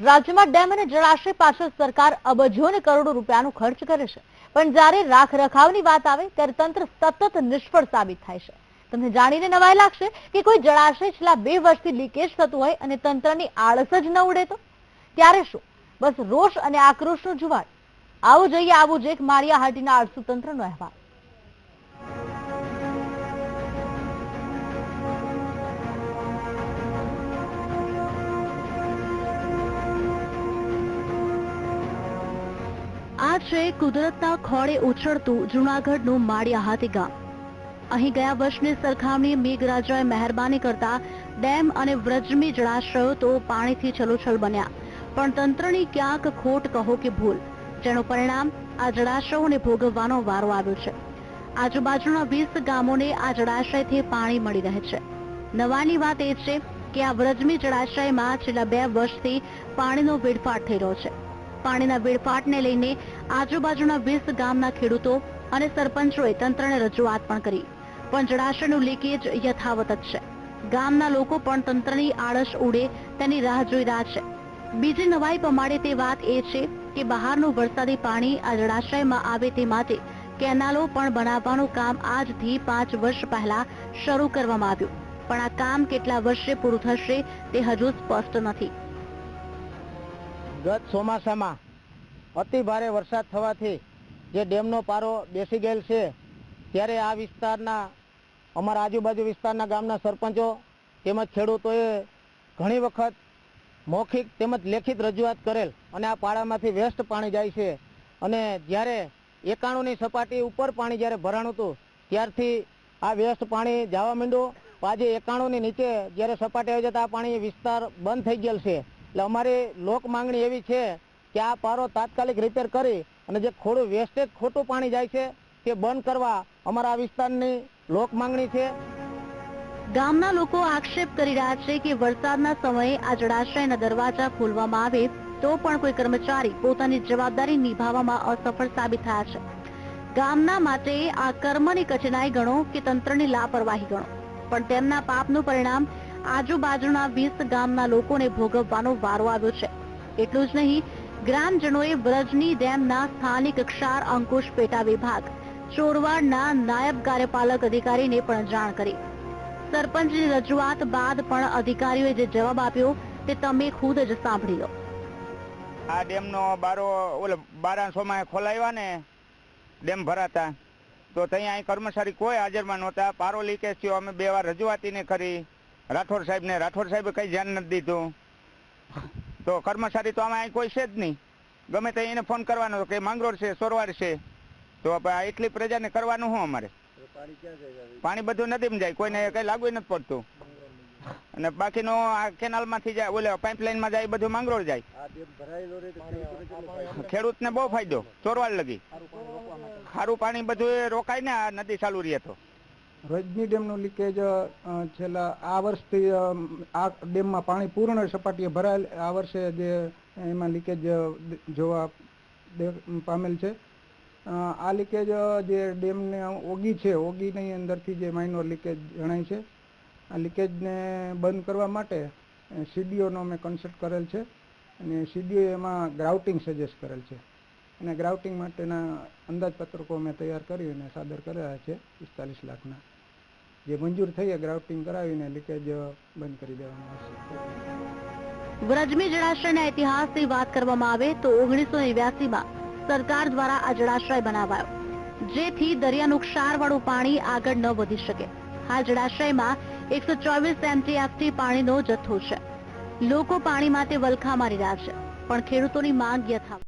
રાજ્યમાં ડેમ અને જળાશય પાછળ સરકાર અબજો કરોડો રૂપિયાનો ખર્ચ કરે છે. પણ જ્યારે રાખ રખાવની વાત આવે, ત્યારે તંત્ર સતત નિષ્ફળ સાબિત થાય છે. તમને જાણીને નવાઈ લાગશે કે કોઈ જળાશય છેલ્લા બે વર્ષથી લીકેજ થતું હોય અને તંત્રની આળસ જ ન ઉડે તો? ત્યારે શું? બસ રોષ અને આક્રોશનો જુવાળ આવો જોઈએ આવું જ એક માળિયા હાટીના આળસુ તંત્રનો અહેવાલ. આ છે કુદરતના ખોળે ઉછળતું જૂનાગઢનું માળિયા હાથી ગામ. અહીં ગયા વર્ષની સરખામણીએ મેઘરાજાએ મહેરબાની કરતા ડેમ અને વ્રજમી જળાશયો તો પાણીથી છલોછલ બન્યા. પણ તંત્રની ક્યાંક ખોટ કહો કે ભૂલ. જેનું પરિણામ આ જળાશયોને ભોગવવાનો વારો આવ્યો છે. આજુબાજુના વીસ ગામોને આ જળાશયથી પાણી મળી રહે છે. નવાની વાત એ છે કે આ વ્રજમી જળાશયમાં છેલ્લા બે વર્ષથી પાણીનો વેડફાટ થઈ રહ્યો છે. પાણીના વેડફાટને લઈને આજુબાજુના વીસ ગામના ખેડૂતો અને સરપંચોએ તંત્રને રજૂઆત પણ કરી. પણ જળાશયનું લીકેજ યથાવત જ છે. ગામના લોકો પણ તંત્રની આળસ ઉડે તેની રાહ જોઈ રહ્યા છે. બીજી નવાઈ પમાડે તે વાત એ છે કે બહારનું વરસાદી પાણી આ જળાશયમાં આવે તે માટે કેનાલો પણ બનાવવાનું કામ આજથી પાંચ વર્ષ પહેલા શરૂ કરવામાં આવ્યું. પણ આ કામ કેટલા વર્ષે પૂરું થશે તે હજુ સ્પષ્ટ નથી. ગત ચોમાસામાં અતિ ભારે વરસાદ થવાથી જે ડેમનો પારો બેસી ગયેલ છે, ત્યારે આ વિસ્તારના, અમારા આજુબાજુ વિસ્તારના ગામના સરપંચો તેમજ ખેડૂતોએ ઘણી વખત મૌખિક તેમજ લેખિત રજૂઆત કરેલ અને આ પાળામાંથી વેસ્ટ પાણી જાય છે. અને જ્યારે એકાણુંની સપાટી ઉપર પાણી જ્યારે ભરાણું હતું, ત્યારથી આ વેસ્ટ પાણી જવા માંડ્યું. આજે એકાણુંની નીચે જ્યારે સપાટી આવી જતા આ પાણી વિસ્તાર બંધ થઈ ગયેલ છે. એટલે અમારી લોક માંગણી એવી છે કે આ પારો તાત્કાલિક રિપેર કરી અને જે ખોડું વેસ્ટેજ ખોટું પાણી જાય છે તે બંધ કરવા અમારા વિસ્તારની લોક માંગણી છે. ગામના લોકો આક્ષેપ કરી રહ્યા છે કે વરસાદના સમયે આ જળાશયના દરવાજા ખોલવામાં આવે તો પણ કોઈ કર્મચારી પોતાની જવાબદારી નિભાવવામાં અસફળ સાબિત થયા છે. ગામના માટે આ કર્મની કચનાઈ ગણો કે તંત્રની લાપરવાહી ગણો. પણ તેમના પાપનું પરિણામ આજુબાજુના વીસ ગામના લોકોને ભોગવવાનો વારો આવ્યો છે. એટલું જ નહીં, ગ્રામજનોએ વ્રજની ડેમના સ્થાનિક ક્ષાર અંકુશ પેટા વિભાગ, ચોરવાડના નાયબ કાર્યપાલક અધિકારીને પણ જાણ કરી. સરપંચની રજૂઆત બાદ પણ અધિકારીઓએ જે જવાબ આપ્યો તે તમે ખુદ જ સાંભળી લો. આ ડેમનો બારો, ઓલો બારાસોમાં ખોલાવ્યા ને, ડેમ ભરાતા, તો ત્યાં કર્મચારી કોઈ હાજરમાં નહોતા. પારો લીકેજ થયો, અમે બે વાર રજૂઆતીને કરી. રાઠોડ સાહેબને, રાઠોડ સાહેબે કઈ ધ્યાન નથી દીધું. તો કર્મચારી તો આમાં કોઈ છે જ નહીં. ગમે તે એને ફોન કરવાનો કે માંગરોળ છે સોરવાડ છે. તો આપણે એટલી પ્રજાને કરવાનું શું અમારે? પાણી બધું નદીમાં જાય, કોઈને કઈ લાગુ નથી પડતું. અને બાકીનો આ કેનાલમાંથી જાય, ઓલે પાઇપલાઇનમાં જાય બધું માંગરોળ જાય. ખેડૂતને બહુ ફાયદો, ચોરવાડ લગી. ખારું પાણી બધું રોકાય ને, આ નદી ચાલુ રહે તો. રજની ડેમનું લીકેજ છેલ્લા આ વર્ષથી આ ડેમમાં પાણી પૂર્ણ સપાટીએ ભરાયેલ, આ વર્ષે જે એમાં લીકેજ જોવા પામેલ છે. આ લીકેજ જે ડેમને ઓગી છે, ઓગીની અંદરથી જે માઇનોર લીકેજ જણાય છે, આ લીકેજને બંધ કરવા માટે સીડીઓનો મેં કન્સલ્ટ કરેલ છે અને સીડીઓ એમાં ગ્રાઉટિંગ સજેસ્ટ કરેલ છે. અને ગ્રાઉટિંગ માટેના અંદાજપત્રકો અમે તૈયાર કરી અને સાદર કરેલા છે, પિસ્તાલીસ લાખના. જે મંજૂર થઈએ ગ્રાઉટિંગ કરાવીને લીકેજ બંધ કરી દેવામાં આવશે. વ્રજમી જળાશયના ઇતિહાસની વાત કરવામાં આવે તો ઓગણીસો નેવ્યાસીમાં સરકાર દ્વારા આ જળાશય બનાવાયો, જેથી દરિયાનું ક્ષારવાળું પાણી આગળ ન વધી શકે. આ જળાશયમાં એકસો ચોવીસ એમટીએફટી પાણીનો જથ્થો છે. લોકો પાણી માટે વલખા મારી રહ્યા છે, પણ ખેડૂતોની માંગ યથાવત